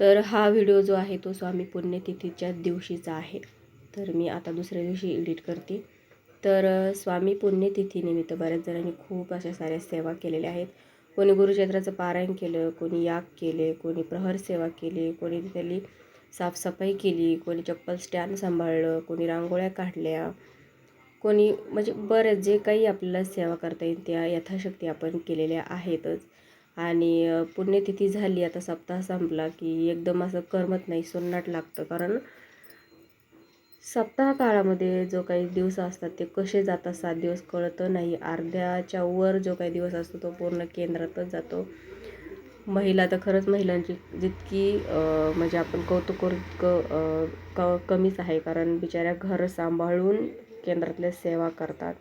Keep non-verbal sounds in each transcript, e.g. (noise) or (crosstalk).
तर हा व्हिडिओ जो आहे तो स्वामी पुण्यतिथीच्या दिवशीचा आहे. तर मी आता दुसऱ्या दिवशी एडिट करते. तर स्वामी पुण्यतिथीनिमित्त बऱ्याच जणांनी खूप अशा साऱ्या सेवा केलेल्या आहेत. कोणी गुरुक्षेत्राचं पारायण केलं कोणी याग केले कोणी प्रहर सेवा केली कोणी तिथली साफसफाई केली कोणी चप्पल स्टँड सांभाळलं कोणी रांगोळ्या काढल्या कोणी म्हणजे बरेच जे काही आपल्याला सेवा करता येईल त्या यथाशक्ती आपण केलेल्या आहेतच. आणि पुण्यतिथी झाली आता सप्ताह संपला की एकदम असं करमत नाही सुन्नाट लागतं. कारण सप्ताह काळामध्ये जो काही दिवस असतात ते कसे जातात सात दिवस कळतं नाही. अर्ध्याच्या वर जो काही दिवस असतो तो पूर्ण केंद्रातच जातो. महिला तर खरंच महिलांची जितकी म्हणजे आपण कौतुक क कमीच आहे. कारण बिचाऱ्या घर सांभाळून केंद्रातल्या सेवा करतात.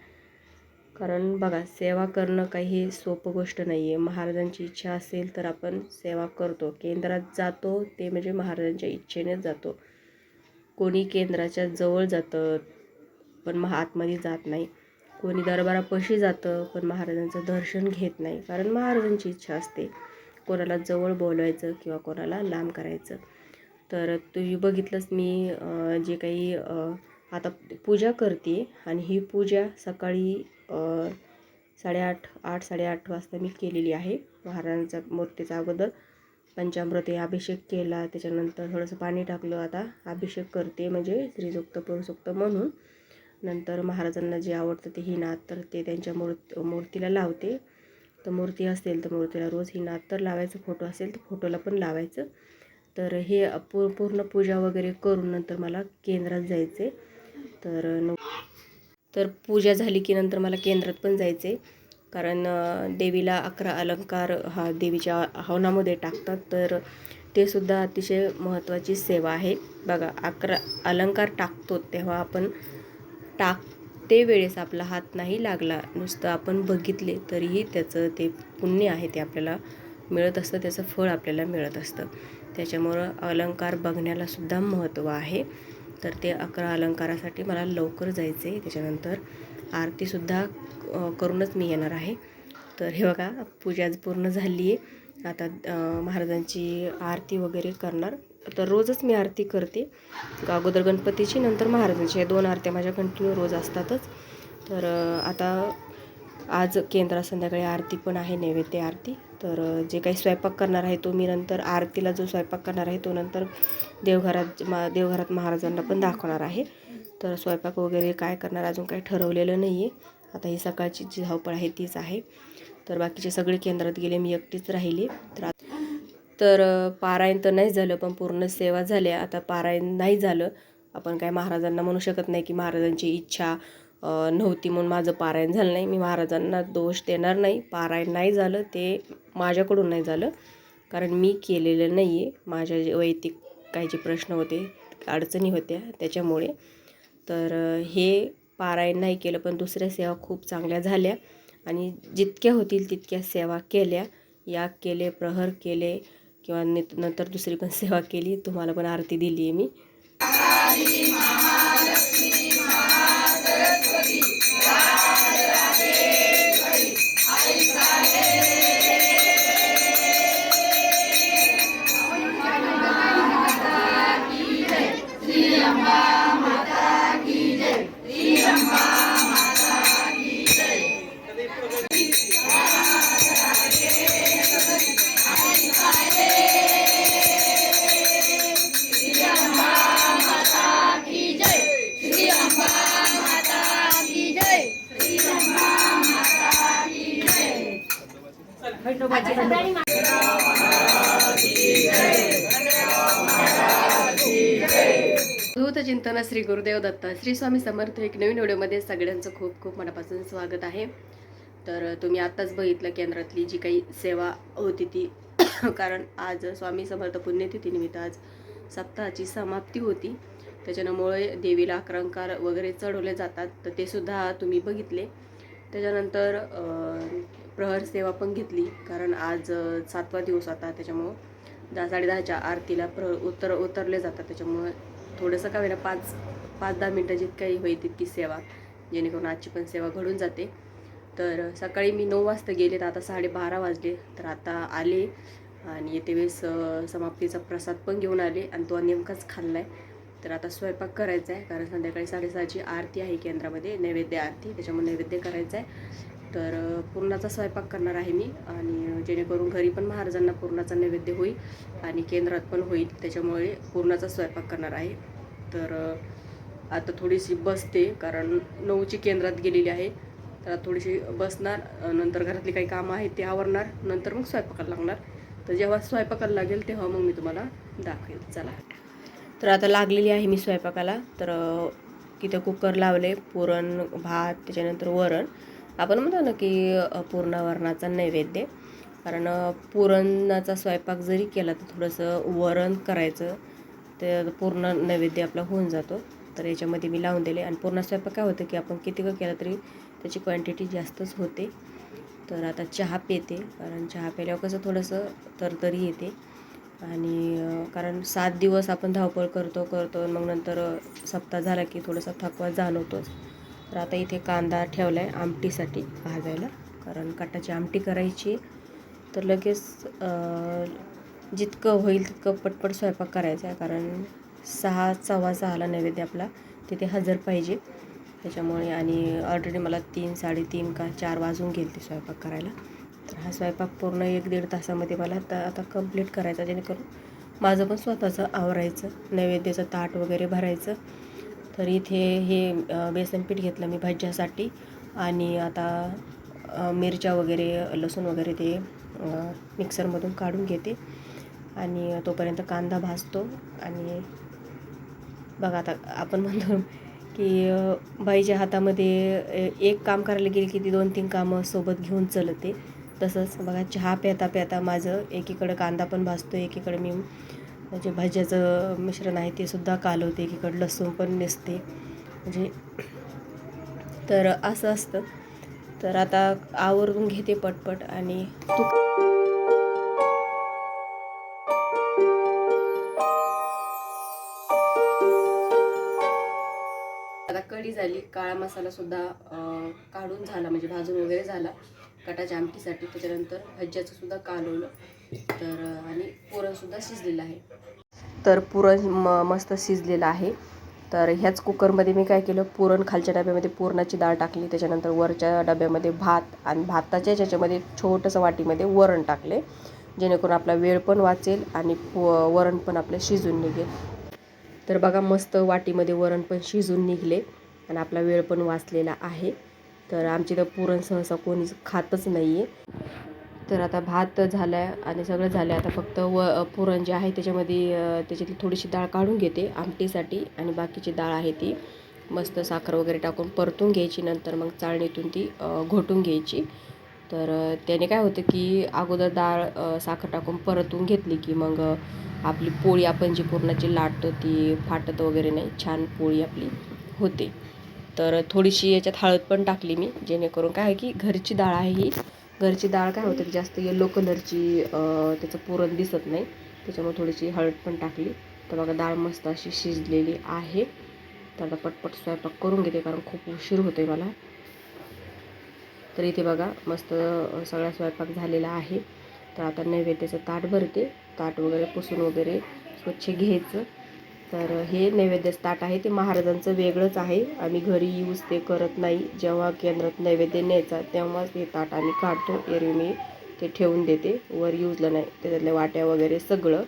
कारण बघा सेवा करणं काही सोपं गोष्ट नाही आहे महाराजांची इच्छा असेल तर आपण सेवा करतो. केंद्रात जातो ते म्हणजे महाराजांच्या इच्छेनेच जातो. कोणी केंद्राच्या जवळ जातं पण महा आतमध्ये जात नाही. कोणी दरबारापाशी जातं पण महाराजांचं दर्शन घेत नाही. कारण महाराजांची इच्छा असते. कोणाला जवळ बोलवायचं किंवा कोणाला लांब करायचं. तर तुम्ही बघितलंच मी जे काही आता पूजा करते आणि ही पूजा सकाळी साडेआठ आठ साडेआठ वाजता मी केलेली आहे. महाराजांचा मूर्तीचा अगोदर पंचामृते अभिषेक केला. त्याच्यानंतर थोडंसं पाणी टाकलं. आता अभिषेक करते म्हणजे श्रीजुक्त पुरुषोक्त म्हणून. नंतर महाराजांना जे आवडतं ते ही नात तर ते त्यांच्या मूर्त मूर्तीला लावते. तर मूर्ती असेल तर मूर्तीला रोज ही नात तर लावायचं. फोटो असेल तर फोटोला पण लावायचं. तर हे पू पूर्ण पूजा वगैरे करून नंतर मला केंद्रात जायचे तर न तर पूजा झाली की नंतर मला केंद्रात पण जायचं आहे कारण देवीला अकरा अलंकार हा देवीच्या हवनामध्ये टाकतात. तर ते सुद्धा अतिशय महत्त्वाची सेवा आहे. बघा अकरा अलंकार टाकतो तेव्हा आपण टाक ते वेळेस आपला हात नाही लागला. नुसतं आपण बघितले तरीही त्याचं ते पुण्य आहे ते आपल्याला मिळत असतं. त्याचं फळ आपल्याला मिळत असतं. त्याच्यामुळं अलंकार बघण्यालासुद्धा महत्त्व आहे. तर ते अकरा अलंकारासाठी मला लवकर जायचं आहे त्याच्यानंतर आरतीसुद्धा करूनच मी येणार आहे. तर हे बघा पूजा आज पूर्ण झाली आहे आता महाराजांची आरती वगैरे करणार. तर रोजच मी आरती करते. अगोदर गणपतीची नंतर महाराजांची. या दोन आरत्या माझ्या कंटिन्यू रोज असतातच. तर आता आज केंद्रात संध्याकाळी आरती पण आहे नैवेद्य आरती. तर जे काही स्वयंपाक करणार आहे तो मी नंतर आरतीला जो स्वयंपाक करणार आहे तो नंतर देवघरात मा देवघरात महाराजांना पण दाखवणार आहे. तर स्वयंपाक वगैरे काय करणार अजून काही ठरवलेलं नाही आहे आता ही सकाळची जी धावपळ आहे तीच आहे. तर बाकीचे सगळे केंद्रात गेले मी एकटीच राहिले. तर तर पारायण तर नाही झालं पण पूर्ण सेवा झाल्या. आता पारायण नाही झालं. आपण काय महाराजांना म्हणू शकत नाही की महाराजांची इच्छा नव्हती म्हणून माझं पारायण झालं नाही. मी महाराजांना दोष देणार नाही. पारायण नाही झालं ते माझ्याकडून नाही झालं. कारण मी केलेलं नाही आहे माझ्या जे वैयक्तिक काही जे प्रश्न होते अडचणी होत्या त्याच्यामुळे. तर हे पारायण नाही केलं पण दुसऱ्या सेवा खूप चांगल्या झाल्या. आणि जितक्या होतील तितक्या सेवा केल्या. याग केले प्रहर केले किंवा नंतर दुसरी पण सेवा केली. तुम्हाला पण आरती दिली आहे मी. चिंतन श्री गुरुदेव दत्त श्री स्वामी समर्थ एक नवीन व्हिडिओमध्ये सगळ्यांचं खूप खूप मनापासून स्वागत आहे. तर तुम्ही आत्ताच बघितलं केंद्रातली जी काही सेवा होती ती. (coughs) कारण आज स्वामी समर्थ पुण्यतिथीनिमित्त आज सप्ताहाची समाप्ती होती. त्याच्यामुळे देवीला अक्रंकार वगैरे चढवले जातात तर ते सुद्धा तुम्ही बघितले. त्याच्यानंतर प्रहर सेवा पण घेतली कारण आज सातवा दिवस आता त्याच्यामुळं दहा साडेदहाच्या आरतीला प्र उतर उतरले जातात. त्याच्यामुळं थोडंसं का होईना पाच पाच दहा मिनटं जितकी होईल तितकी सेवा जेणेकरून आजची पण सेवा घडून जाते. तर सकाळी मी नऊ वाजता गेले तर आता साडेबारा वाजले. तर आता आले आणि येते वेळेस समाप्तीचा प्रसाद पण घेऊन आले आणि तो नेमकाच खाल्ला आहे तर आता स्वयंपाक करायचा आहे कारण संध्याकाळी साडेसहाची आरती आहे केंद्रामध्ये नैवेद्य आरती त्याच्यामुळे नैवेद्य करायचा आहे. तर पूर्णाचा स्वयंपाक करणार आहे मी आणि जेणेकरून घरी पण महाराजांना पूर्णाचा नैवेद्य होईल आणि केंद्रात पण होईल त्याच्यामुळे पूर्णाचा स्वयंपाक करणार आहे. तर आता थोडीशी बसते कारण नऊची केंद्रात गेलेली आहे. तर आता थोडीशी बसणार नंतर घरातली काही कामं आहेत ते आवरणार नंतर मग स्वयंपाकाला लागणार. तर जेव्हा स्वयंपाकाला लागेल तेव्हा मग मी तुम्हाला दाखवेल चला. तर आता लागलेली आहे मी स्वयंपाकाला. तर तिथं कुकर लावले पुरण भात त्याच्यानंतर वरण. आपण म्हणतो ना की अ, पूर्णावरणाचा नैवेद्य. कारण पुरणाचा स्वयंपाक जरी केला तर थोडंसं वरण करायचं ते पूर्ण नैवेद्य आपला होऊन जातो. तर याच्यामध्ये मी लावून दिले आणि पूर्ण स्वयंपाक काय होतं की आपण किती का केला तरी त्याची क्वांटिटी जास्तच होते. तर आता चहा पिते कारण चहा प्यायल्यावर कसं थोडंसं तरतरी येते. आणि कारण सात दिवस आपण धावपळ करतो करतो मग नंतर सप्ताह झाला की थोडासा थकवा जाणवतोच. तर आता इथे कांदा ठेवला आहे आमटीसाठी भाजायला कारण कटाची आमटी करायची तर लगेच जितकं होईल तितकं पटपट स्वयंपाक करायचा आहे कारण सहा सव्वा सहाला नैवेद्य आपला तिथे हजर पाहिजे. त्याच्यामुळे आणि ऑलरेडी मला तीन साडेतीन का चार वाजून गेले ते स्वयंपाक करायला. तर हा स्वयंपाक पूर्ण एक दीड तासामध्ये मला आता आता कंप्लीट करायचा जेणेकरून माझं पण स्वतःचं आवरायचं नैवेद्याचं ताट वगैरे भरायचं. तर इथे हे बेसन पीठ घेतलं मी भाज्यासाठी आणि आता मिरच्या वगैरे लसूण वगैरे ते मिक्सरमधून काढून घेते. आणि तोपर्यंत कांदा भाजतो. आणि बघा आता आपण म्हणतो की बाईच्या हातामध्ये एक काम करायला गेली की ती दोन तीन कामं सोबत घेऊन चलते. तसंच बघा चहा प्याता प्याता माझं एकीकडं कांदा पण भाजतो एकीकडे मी म्हणजे भाज्याचं मिश्रण आहे ते सुद्धा कालवते एकीकडं लसूण पण नेसते. म्हणजे तर असं असतं. तर आता आवरून घेते पटपट आणि तू काळा मसालासुद्धा काढून झाला म्हणजे भाजून वगैरे झाला. कटाच्या आमटीसाठी त्याच्यानंतर भज्जाचंसुद्धा कालवलं. तर आणि पुरणसुद्धा शिजलेलं आहे. तर पुरण म मस्त शिजलेलं आहे. तर ह्याच कुकरमध्ये मी काय केलं पुरण खालच्या डब्यामध्ये पुरणाची डाळ टाकली. त्याच्यानंतर वरच्या डब्यामध्ये भात आणि भाताच्या ज्याच्यामध्ये छोटंसं वाटीमध्ये वरण टाकले. जेणेकरून आपला वेळ पण वाचेल आणि पु- वरण पण आपलं शिजून निघेल. तर बघा मस्त वाटीमध्ये वरण पण शिजून निघले. आणि आपला वेळ पण वाचलेला आहे. तर आमची तर पुरण सहसा कोणीच खातच नाही आहे तर आता भात झाला आहे आणि सगळं झालं आहे आता फक्त व पुरण जे आहे त्याच्यामध्ये त्याच्यातली थोडीशी डाळ काढून घेते आमटीसाठी आणि बाकीची डाळ आहे ती मस्त साखर वगैरे टाकून परतून घ्यायची. नंतर मग चाळणीतून ती घोटून घ्यायची. तर त्याने काय होतं की अगोदर डाळ साखर टाकून परतून घेतली की मग आपली पोळी आपण जी पुरणाची लाटतो ती फाटत वगैरे नाही. छान पोळी आपली होते. तर थोडीशी याच्यात हळद पण टाकली मी जेणेकरून काय आहे की घरची डाळ आहे ही. घरची डाळ काय होते की जास्त येलो कलरची त्याचं पुरण दिसत नाही. त्याच्यामुळे थोडीशी हळद पण टाकली. तर बघा डाळ मस्त अशी शिजलेली आहे. तर आता पटपट स्वयंपाक करून घेते कारण खूप उशीर होते मला. तर इथे बघा मस्त सगळा स्वयंपाक झालेला आहे. तर आता नैवेद्याचं ताट भरते. ताट वगैरे पुसून वगैरे स्वच्छ घ्यायचं. तर हे नैवेद्याचं ताट आहे ते महाराजांचं वेगळंच आहे. आम्ही घरी यूज ते करत नाही. जेव्हा केंद्रात नैवेद्य न्यायचा तेव्हाच ते ताट आम्ही काढतो. एरवी मी ते ठेवून देते. वर यूजला नाही. त्याच्यातल्या वाट्या वगैरे सगळं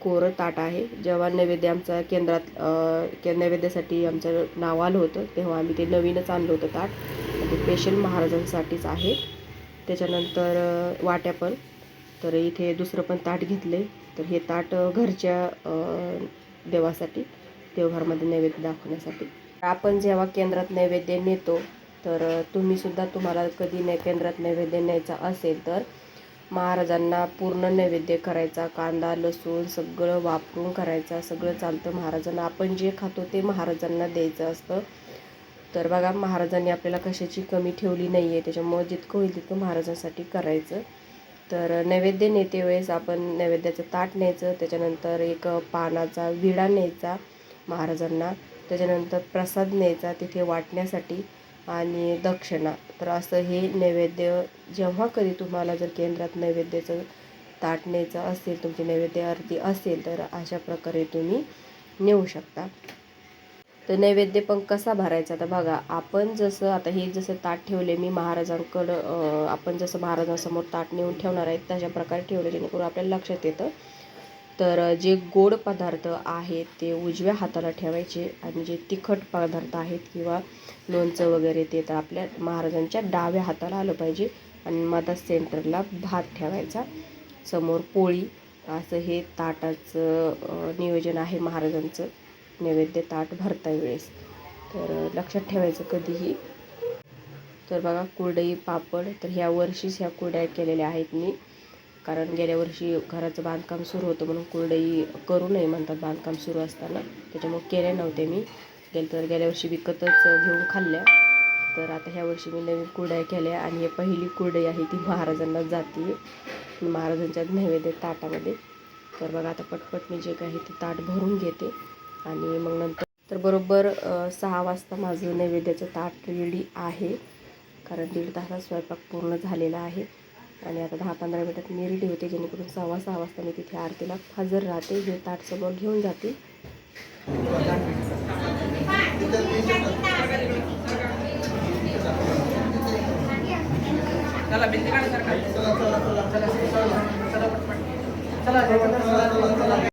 कोरं ताट आहे. जेव्हा नैवेद्य आमचा केंद्रात के नैवेद्यासाठी आमचं नाव आलं होतं तेव्हा आम्ही ते नवीनच आणलं होतं ताट. ते स्पेशल महाराजांसाठीच आहे. त्याच्यानंतर वाट्या पण. तर इथे दुसरं पण ताट घेतले तर हे ताट घरच्या देवासाठी देवघरमध्ये नैवेद्य दाखवण्यासाठी. आपण जेव्हा केंद्रात नैवेद्य नेतो तर तुम्हीसुद्धा तुम्हाला कधी नाही केंद्रात नैवेद्य न्यायचा असेल तर महाराजांना पूर्ण नैवेद्य करायचा कांदा लसूण सगळं वापरून करायचा सगळं चालतं महाराजांना. आपण जे खातो ते महाराजांना द्यायचं असतं. तर बघा महाराजांनी आपल्याला कशाची कमी ठेवली नाही आहे त्याच्यामुळे जितकं होईल तितकं महाराजांसाठी करायचं. तर नैवेद्य नेते वेळेस आपण नैवेद्याचं ताट न्यायचं त्याच्यानंतर एक पानाचा विडा न्यायचा महाराजांना त्याच्यानंतर प्रसाद न्यायचा तिथे वाटण्यासाठी आणि दक्षिणा. तर असं हे नैवेद्य जेव्हा कधी तुम्हाला जर केंद्रात नैवेद्याचं ताट न्यायचं असेल तुमची नैवेद्य आरती असेल तर अशा प्रकारे तुम्ही नेऊ शकता. तर नैवेद्य पण कसा भरायचा? तर बघा आपण जसं आता हे जसं ताट ठेवले मी महाराजांकडं आपण जसं महाराजांसमोर ताट नेऊन ठेवणार आहेत तशा प्रकारे ठेवले जेणेकरून आपल्याला लक्षात येतं. तर जे गोड पदार्थ आहेत ते उजव्या हाताला ठेवायचे आणि जे तिखट पदार्थ आहेत किंवा लोणचं वगैरे ते तर आपल्या महाराजांच्या डाव्या हाताला आलं पाहिजे आणि मधात सेंटरला भात ठेवायचा. समोर पोळी असं हे ताटाचं नियोजन आहे महाराजांचं. नैवेद्य ताट भरता वेळेस. तर लक्षात ठेवायचं कधीही. तर बघा कुरडई पापड तर ह्या वर्षीच ह्या कुरड्या केलेल्या आहेत मी. कारण गेल्या वर्षी घराचं बांधकाम सुरू होतं म्हणून कुरडई करू नये म्हणतात बांधकाम सुरू असताना. त्याच्यामुळे केले नव्हते मी. गेल तर गेल्या वर्षी विकतच घेऊन खाल्ल्या. तर आता ह्या वर्षी मी नवीन कुरड्या केल्या आणि हे पहिली कुरडई आहे ती महाराजांना जाते. महाराजांच्या नैवेद्य ताटामध्ये. तर बघा आता पटपट मी जे काही ते ताट भरून घेते. आणि मग नंतर तर बरोबर सहा वाजता माझं नैवेद्याचं ताट रेडी आहे कारण दीड तासात स्वयंपाक पूर्ण झालेला आहे आणि आता दहा पंधरा मिनटात मी रेडी होते जेणेकरून सव्वा सहा वाजता मी तिथे आरतीला हजर राहते हे ताट समोर घेऊन जाते चला